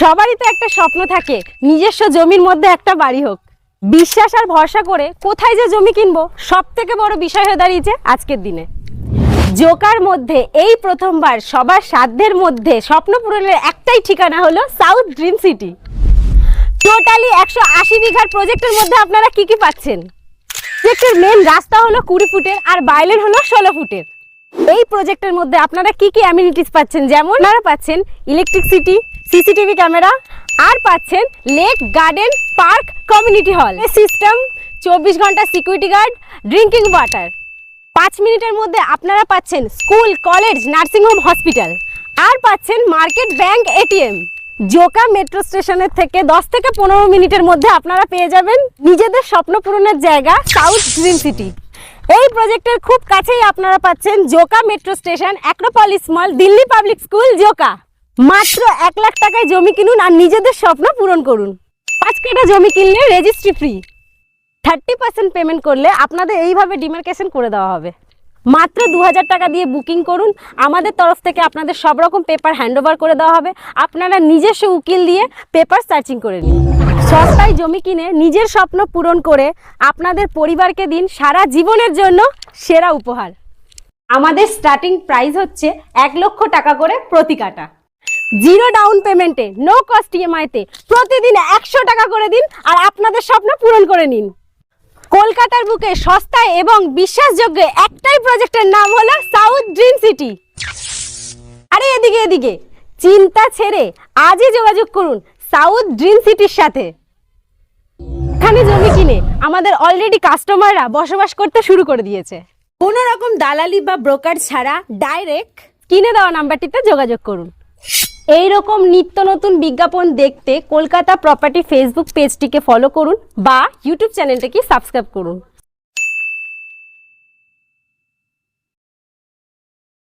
সবারই তো একটা স্বপ্ন থাকে, নিজস্ব জমির মধ্যে একটা বাড়ি হোক। বিশ্বাস আর ভরসা করে কোথায় যে জমি কিনবো সব থেকে বড় বিষয় হয়ে দাঁড়িয়েছে আজকের দিনে। জোকার মধ্যে, এই প্রথমবার সবার সাধ্যের মধ্যে স্বপ্ন পূরণের একটাই ঠিকানা হলো সাউথ ড্রিম সিটি। টোটালি একশো আশি বিঘার প্রজেক্টের মধ্যে আপনারা কি কি পাচ্ছেন? প্রজেক্টের মেন রাস্তা হলো কুড়ি ফুটের আর বাইলের হলো ষোলো ফুটের। এই প্রজেক্টের মধ্যে আপনারা কি কি অ্যামিনিটিস পাচ্ছেন? যেমন আপনারা পাচ্ছেন ইলেকট্রিসিটি সিসিটিভি ক্যামেরা আর পাচ্ছেন lake garden park community hall system চব্বিশ ঘণ্টা সিকিউরিটি গার্ড ড্রিঙ্কিং ওয়াটার পাঁচ মিনিটের মধ্যে আপনারা পাচ্ছেন school college nursing home hospital আর পাচ্ছেন market bank ATM Joka metro স্টেশনের থেকে দশ থেকে পনেরো মিনিটের মধ্যে আপনারা পেয়ে যাবেন নিজেদের স্বপ্ন পূরণের জায়গা সাউথ ড্রিম সিটি এই প্রজেক্টের খুব কাছেই আপনারা পাচ্ছেন Joka metro station Acropolis mall Delhi public school Joka. মাত্র এক লাখ টাকায় জমি কিনুন আর নিজেদের স্বপ্ন পূরণ করুন। পাঁচ কাটা জমি কিনলে registry free thirty percent payment করলে আপনাদের এইভাবে ডিমার্কেশন করে দেওয়া হবে। মাত্র দু হাজার টাকা দিয়ে বুকিং করুন। আমাদের তরফ থেকে আপনাদের সব রকম পেপার হ্যান্ডওভার করে দেওয়া হবে। আপনারা নিজস্ব উকিল দিয়ে পেপার সার্চিং করে নিন। সস্তায় জমি কিনে নিজের স্বপ্ন পূরণ করে আপনাদের পরিবারকে দিন সারা জীবনের জন্য সেরা উপহার। আমাদের স্টার্টিং প্রাইস হচ্ছে এক লক্ষ টাকা করে প্রতি কাটা। জিরো ডাউন পেমেন্টে নো কস্ট ইএমআইতে প্রতিদিন একশো টাকা করে দিন আর আপনাদের স্বপ্ন পূরণ করে নিন। কলকাতার বুকে সস্তায় এবং বিশ্বাসযোগ্য একটাই প্রজেক্টের নাম হলো সাউথ ড্রিম সিটি। আরে এদিকে এদিকে। চিন্তা ছেড়ে আজই যোগাযোগ করুন সাউথ ড্রিম সিটির সাথে। এখানে জমি কিনে আমাদের অলরেডি কাস্টমাররা বসবাস করতে শুরু করে দিয়েছে। কোনো রকম দালালি বা ব্রোকার ছাড়া ডাইরেক্ট কিনে দেওয়া নাম্বারটিতে যোগাযোগ করুন। এই রকম নিত্য নতুন বিজ্ঞাপন দেখতে কলকাতা প্রপার্টি ফেসবুক পেজটিকে ফলো করুন বা ইউটিউব চ্যানেলটিকে সাবস্ক্রাইব করুন।